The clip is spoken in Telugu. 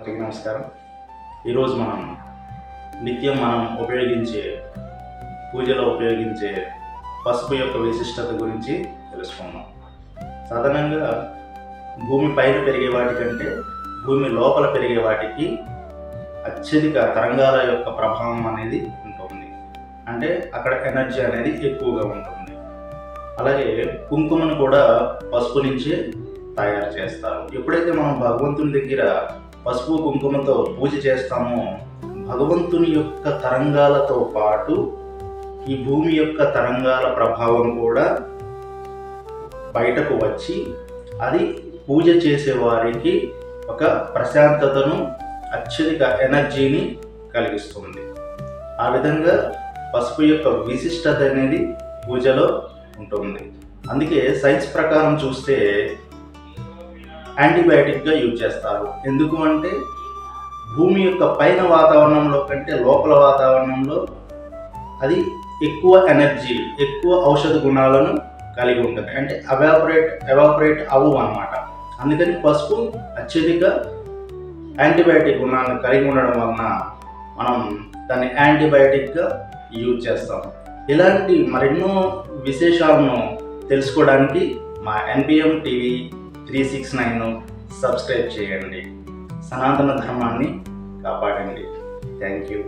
అందరికీ నమస్కారం. ఈరోజు మనం నిత్యం మనం ఉపయోగించే పూజలో ఉపయోగించే పసుపు యొక్క విశిష్టత గురించి తెలుసుకుందాం. సాధారణంగా భూమి పైన పెరిగే వాటికంటే భూమి లోపల పెరిగే వాటికి అత్యధిక తరంగాల యొక్క ప్రభావం అనేది ఉంటుంది. అంటే అక్కడ ఎనర్జీ అనేది ఎక్కువగా ఉంటుంది. అలాగే కుంకుమను కూడా పసుపు నుంచే తయారు చేస్తారు. ఎప్పుడైతే మనం భగవంతుని దగ్గర పసుపు కుంకుమతో పూజ చేస్తామో. భగవంతుని యొక్క తరంగాలతో పాటు ఈ భూమి యొక్క తరంగాల ప్రభావం కూడా బయటకు వచ్చి అది పూజ చేసే వారికి ఒక ప్రశాంతతను అత్యధిక ఎనర్జీని కలిగిస్తుంది. ఆ విధంగా పసుపు యొక్క విశిష్టత అనేది పూజలో ఉంటుంది. అందుకే సైన్స్ ప్రకారం చూస్తే యాంటీబయాటిక్గా యూజ్ చేస్తారు. ఎందుకు అంటే భూమి యొక్క పైన వాతావరణంలో కంటే లోపల వాతావరణంలో అది ఎక్కువ ఎనర్జీ ఎక్కువ ఔషధ గుణాలను కలిగి ఉంటుంది. అంటే అవాపరేట్ ఎవాపరేట్ అవ్వు అనమాట అందుకని పసుపు అత్యధిక యాంటీబయాటిక్ గుణాలను కలిగి ఉండడం వలన మనం దాన్ని యాంటీబయాటిక్గా యూజ్ చేస్తాం. ఇలాంటి మరెన్నో విశేషాలను తెలుసుకోవడానికి మా NPM TV three six nine subscribe చేయండి. సనాతన ధర్మాన్ని కాపాడండి. Thank you.